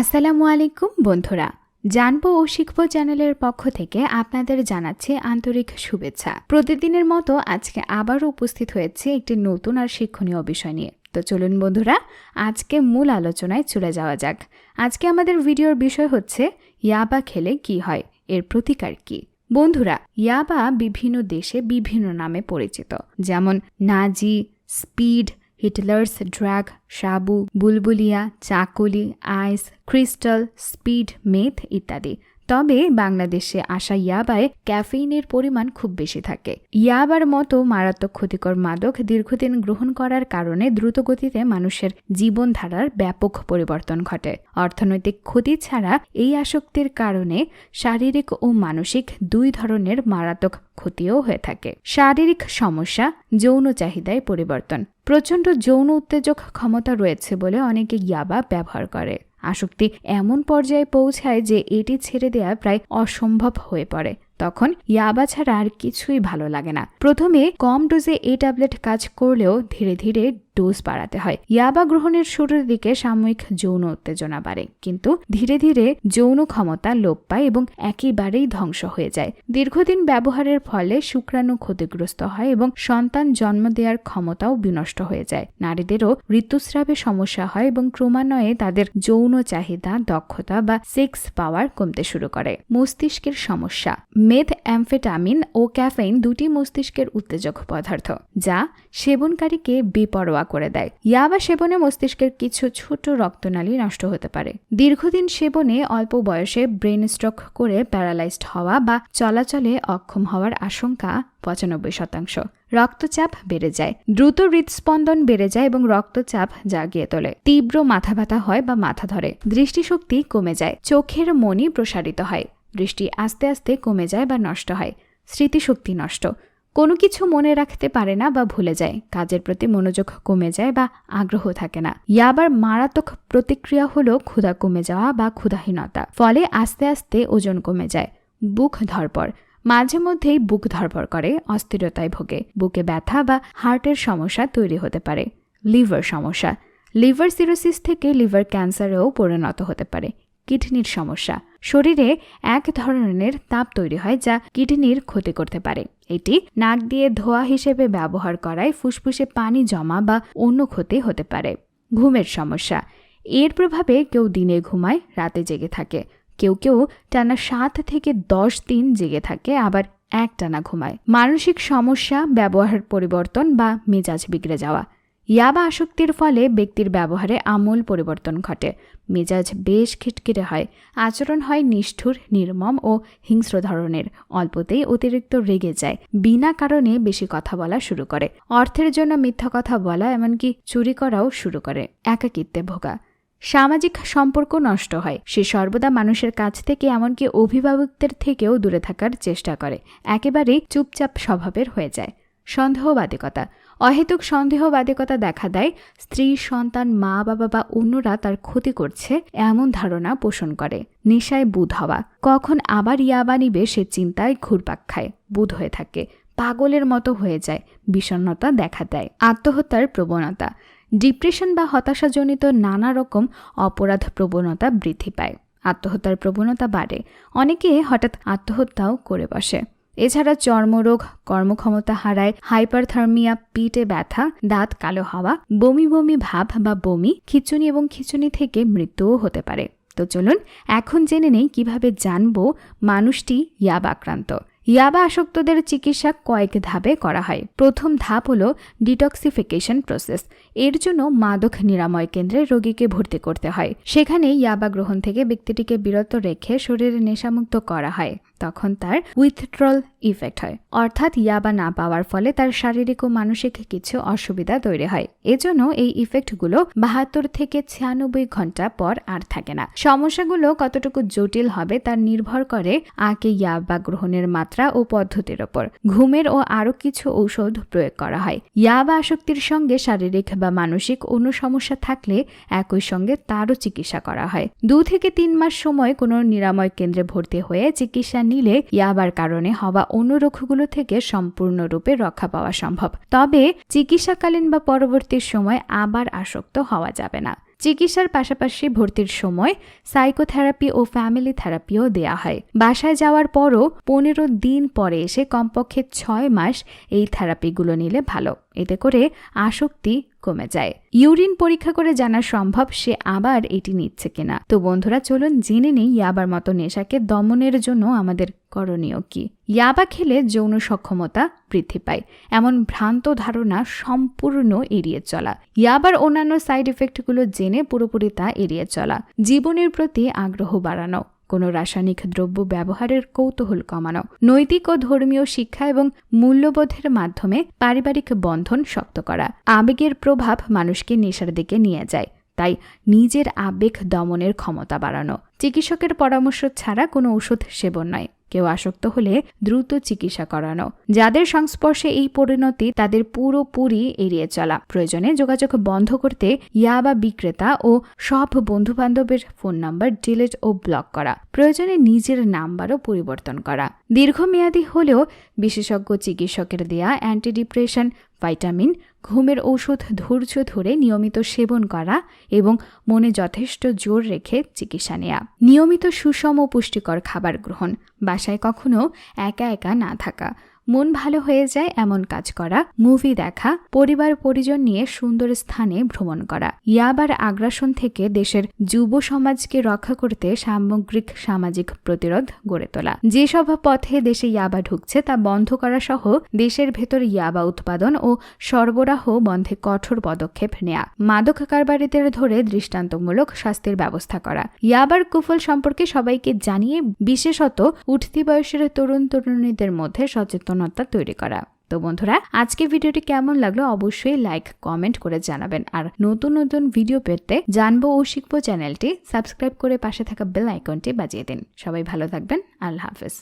আসসালামু আলাইকুম, বন্ধুরা। জানব ও শিখব চ্যানেলের পক্ষ থেকে আপনাদের জানাচ্ছি আন্তরিক শুভেচ্ছা। প্রতিদিনের মতো আজকে আবারও উপস্থিত হয়েছে একটি নতুন আর শিক্ষণীয় বিষয় নিয়ে। তো চলুন, বন্ধুরা, আজকে মূল আলোচনায় চলে যাওয়া যাক। আজকে আমাদের ভিডিওর বিষয় হচ্ছে, ইয়াবা খেলে কি হয়? এর প্রতিকার কি? বন্ধুরা, ইয়াবা বিভিন্ন দেশে বিভিন্ন নামে পরিচিত। যেমন নাজি, স্পিড হিটলার্স ড্রাগ সাবু বুলবুলিয়া চাকুলি আইস ক্রিস্টাল স্পিড মেথ ইত্যাদি তবে বাংলাদেশে আসা ইয়াবায় ক্যাফেইনের পরিমাণ খুব বেশি থাকে। ইয়াবার মতো মারাত্মক ক্ষতিকর মাদক দীর্ঘদিন গ্রহণ করার কারণে দ্রুতগতিতে মানুষের জীবনধারার ব্যাপক পরিবর্তন ঘটে। অর্থনৈতিক ক্ষতি ছাড়া এই আসক্তির কারণে শারীরিক ও মানসিক দুই ধরনের মারাত্মক ক্ষতিও হয়ে থাকে। শারীরিক সমস্যা যৌন চাহিদায় পরিবর্তন। প্রচণ্ড যৌন উত্তেজক ক্ষমতা রয়েছে বলে অনেকে ইয়াবা ব্যবহার করে। আসক্তি এমন পর্যায়ে পৌঁছায় যে এটি ছেড়ে দেওয়া প্রায় অসম্ভব হয়ে পড়ে। তখন ইয়াবা ছাড়া আর কিছুই ভালো লাগে না। প্রথমে কম ডোজে এই ট্যাবলেট কাজ করলেও ধীরে ধীরে ডোজ বাড়াতে হয়। ইয়াবা গ্রহণের শুরুর দিকে সাময়িক যৌন উত্তেজনা বাড়ে, কিন্তু ধীরে ধীরে যৌন ক্ষমতা লোপ পায় এবং একেবারেই ধ্বংস হয়ে যায়। দীর্ঘদিন ব্যবহারের ফলে শুক্রাণু ক্ষতিগ্রস্ত হয় এবং সন্তান জন্ম দেওয়ার ক্ষমতাও বিনষ্ট হয়ে যায়। নারীদেরও ঋতুস্রাবে সমস্যা হয় এবং ক্রমান্বয়ে তাদের যৌন চাহিদা, দক্ষতা বা সেক্স পাওয়ার কমতে শুরু করে। মস্তিষ্কের সমস্যা। মেথ অ্যামফেটামিন ও ক্যাফেইন দুটি মস্তিষ্কের উত্তেজক পদার্থ, যা সেবনকারীকে বেপরোয়া করে দেয়। ইয়াবা সেবনে মস্তিষ্কের কিছু ছোট রক্তনালী নষ্ট হতে পারে। দীর্ঘদিন সেবনে অল্প বয়সে ব্রেন স্ট্রোক করে প্যারালাইজড হওয়া বা চলাচলে অক্ষম হওয়ার আশঙ্কা পঁচানব্বই শতাংশ। রক্তচাপ বেড়ে যায়। দ্রুত হৃদস্পন্দন বেড়ে যায় এবং রক্তচাপ জাগিয়ে তোলে। তীব্র মাথা ব্যথা হয় বা মাথা ধরে। দৃষ্টিশক্তি কমে যায়। চোখের মনি প্রসারিত হয়। দৃষ্টি আস্তে আস্তে কমে যায় বা নষ্ট হয়। স্মৃতিশক্তি নষ্ট। কোনো কিছু মনে রাখতে পারে না বা ভুলে যায়। কাজের প্রতি মনোযোগ কমে যায় বা আগ্রহ থাকে না। ইয়াবার মারাত্মক প্রতিক্রিয়া হলো ক্ষুধা কমে যাওয়া বা ক্ষুধাহীনতা। ফলে আস্তে আস্তে ওজন কমে যায়। বুক ধরপড় মাঝে মধ্যেই বুক ধরপড় করে, অস্থিরতায় ভোগে। বুকে ব্যথা বা হার্টের সমস্যা তৈরি হতে পারে। লিভার সমস্যা। লিভার সিরোসিস থেকে লিভার ক্যান্সারেও পরিণত হতে পারে। কিডনির সমস্যা। শরীরে এক ধরনের তাপ তৈরি হয় যা কিডনির ক্ষতি করতে পারে। এটি নাক দিয়ে ধোয়া হিসেবে ব্যবহার করায় ফুসফুসে পানি জমা বা অন্য ক্ষতি হতে পারে। ঘুমের সমস্যা। এর প্রভাবে কেউ দিনে ঘুমায়, রাতে জেগে থাকে। কেউ কেউ টানা সাত থেকে দশ দিন জেগে থাকে, আবার এক টানা ঘুমায়। মানসিক সমস্যা, ব্যবহার পরিবর্তন বা মেজাজ বিগড়ে যাওয়া। ইয়াবা আসক্তির ফলে ব্যক্তির ব্যবহারে আমূল পরিবর্তন ঘটে। মেজাজ বেশ খিটখিটে হয়। আচরণ হয় নিষ্ঠুর, নির্মম ও হিংস্র ধরনের। অল্পতেই অতিরিক্ত রেগে যায়। বিনা কারণে বেশি কথা বলা শুরু করে। অর্থের জন্য মিথ্যা কথা বলা এমনকি চুরি করাও শুরু করে। একাকিত্বে ভোগা। সামাজিক সম্পর্ক নষ্ট হয়। সে সর্বদা মানুষের কাছ থেকে এমনকি অভিভাবকদের থেকেও দূরে থাকার চেষ্টা করে। একেবারেই চুপচাপ স্বভাবের হয়ে যায়। সন্দেহবাদিকতা। অহেতুক সন্দেহবাদিকতা দেখা দেয়, স্ত্রী, সন্তান, মা, বাবা বা অন্যরা তার ক্ষতি করছে এমন ধারণা পোষণ করে। নেশায় বুধ হওয়া, কখন আবার ইয়াবা নিবে সে চিন্তায় ঘুরপাক খায়, বুধ হয়ে থাকে, পাগলের মতো হয়ে যায় বিষণ্নতা দেখা দেয়, আত্মহত্যার প্রবণতা, ডিপ্রেশন বা হতাশাজনিত নানা রকম অপরাধ প্রবণতা বৃদ্ধি পায়, আত্মহত্যার প্রবণতা বাড়ে, অনেকে হঠাৎ আত্মহত্যাও করে বসে। এছাড়া চর্মরোগ, কর্মক্ষমতা হারায়, হাইপারথার্মিয়া পিটে ব্যথা, দাঁত কালো হওয়া, বমি বমি ভাব বা বমি খিচুনি এবং খিচুনি থেকে মৃত্যুও হতে পারে। তো চলুন এখন জেনে নেই কীভাবে জানব মানুষটি ইয়াবা আক্রান্ত। ইয়াবা আসক্তদের চিকিৎসা কয়েক ধাপে করা হয়। প্রথম ধাপ হল ডিটক্সিফিকেশন প্রসেস। এর জন্য মাদক নিরাময় কেন্দ্রে রোগীকে ভর্তি করতে হয়। সেখানে ইয়াবা গ্রহণ থেকে ব্যক্তিটিকে বিরত রেখে শরীরে নেশামুক্ত করা হয়। তখন তার উইথড্রল ইফেক্ট হয়। অর্থাৎ ইয়াবা না পাওয়ার ফলে তার শারীরিক ও মানসিক কিছু অসুবিধা তৈরি হয়। এজন্য এই ইফেক্টগুলো বাহাত্তর থেকে ছিয়ানব্বই ঘণ্টা পর আর থাকে না। সমস্যাগুলো কতটুকু জটিল হবে তার নির্ভর করে আগে ইয়াবা গ্রহণের মাত্রা ও পদ্ধতির ওপর। ঘুমের ও আরও কিছু ঔষধ প্রয়োগ করা হয়। ইয়াবা আসক্তির সঙ্গে শারীরিক বা মানসিক অন্য সমস্যা থাকলে একই সঙ্গে তারও চিকিৎসা করা হয়। দু থেকে তিন মাস সময় কোনো নিরাময় কেন্দ্রে ভর্তি হয়ে চিকিৎসা নিলে ইয়াবার কারণে হওয়া অন্য রোগগুলো থেকে সম্পূর্ণরূপে রক্ষা পাওয়া সম্ভব। তবে চিকিৎসাকালীন বা পরবর্তী সময় আবার আসক্ত হওয়া যাবে না। চিকিৎসার পাশাপাশি ভর্তির সময় সাইকোথেরাপি ও ফ্যামিলি থেরাপিও দেয়া হয়। বাসায় যাওয়ার পরও পনেরো দিন পরে এসে কমপক্ষে ছয় মাস এই থেরাপিগুলো নিলে ভালো। এতে করে আসক্তি কমে যায়। ইউরিন পরীক্ষা করে জানা সম্ভব সে আবার এটি নিচ্ছে কিনা। তো বন্ধুরা, চলুন জেনে নেই ইয়াবার মতো নেশাকে দমনের জন্য আমাদের করণীয় কি। ইয়াবা খেলে যৌন সক্ষমতা বৃদ্ধি পায়। এমন ভ্রান্ত ধারণা সম্পূর্ণ এড়িয়ে চলা। ইয়াবার অন্যান্য সাইড ইফেক্টগুলো জেনে পুরোপুরি তা এড়িয়ে চলা। জীবনের প্রতি আগ্রহ বাড়ানো। কোনো রাসায়নিক দ্রব্য ব্যবহারের কৌতূহল কমানো, নৈতিক ও ধর্মীয় শিক্ষা এবং মূল্যবোধের মাধ্যমে পারিবারিক বন্ধন শক্ত করা, আবেগের প্রভাব মানুষকে নেশার দিকে নিয়ে যায়, তাই নিজের আবেগ দমনের ক্ষমতা বাড়ানো। চিকিৎসকের পরামর্শ ছাড়া কোনো ওষুধ সেবন নয়। কেউ আসক্ত হলে দ্রুত চিকিৎসা করানো। যাদের সংস্পর্শে এই পরিণতি, তাদের পুরোপুরি এড়িয়ে চলা। প্রয়োজনে যোগাযোগ বন্ধ করতে ইয়াবা বিক্রেতা ও সব বন্ধুবান্ধবের ফোন নাম্বার ডিলিট ও ব্লক করা। প্রয়োজনে নিজের নাম্বারও পরিবর্তন করা। দীর্ঘমেয়াদী হলেও বিশেষজ্ঞ চিকিৎসকের দেয়া অ্যান্টিডিপ্রেশন, ভাইটামিন, ঘুমের ওষুধ ধৈর্য ধরে নিয়মিত সেবন করা এবং মনে যথেষ্ট জোর রেখে চিকিৎসা নেয়া। নিয়মিত সুষম ও পুষ্টিকর খাবার গ্রহণ। বাসায় কখনো একা একা না থাকা। মন ভালো হয়ে যায় এমন কাজ করা মুভি দেখা, পরিবার পরিজন নিয়ে সুন্দর স্থানে ভ্রমণ করা। ইয়াবার আগ্রাসন থেকে দেশের যুব সমাজকে রক্ষা করতে সামগ্রিক সামাজিক প্রতিরোধ গড়ে তোলা। যেসব পথে দেশে ইয়াবা ঢুকছে তা বন্ধ করা সহ দেশের ভেতর ইয়াবা উৎপাদন ও সরবরাহ বন্ধে কঠোর পদক্ষেপ নেয়া। মাদক কারবারিদের ধরে দৃষ্টান্তমূলক শাস্তির ব্যবস্থা করা। ইয়াবার কুফল সম্পর্কে সবাইকে জানিয়ে, বিশেষত উঠতি বয়সের তরুণ তরুণীদের মধ্যে সচেতনতা তৈরি করা। তো বন্ধুরা, আজকে ভিডিওটি কেমন লাগল অবশ্যই লাইক কমেন্ট করে জানাবেন। আর নতুন নতুন ভিডিও পেতে জানব ও শিখব চ্যানেলটি সাবস্ক্রাইব করে পাশে থাকা বেল আইকনটি বাজিয়ে দিন। সবাই ভালো থাকবেন। আল্লাহ হাফেজ।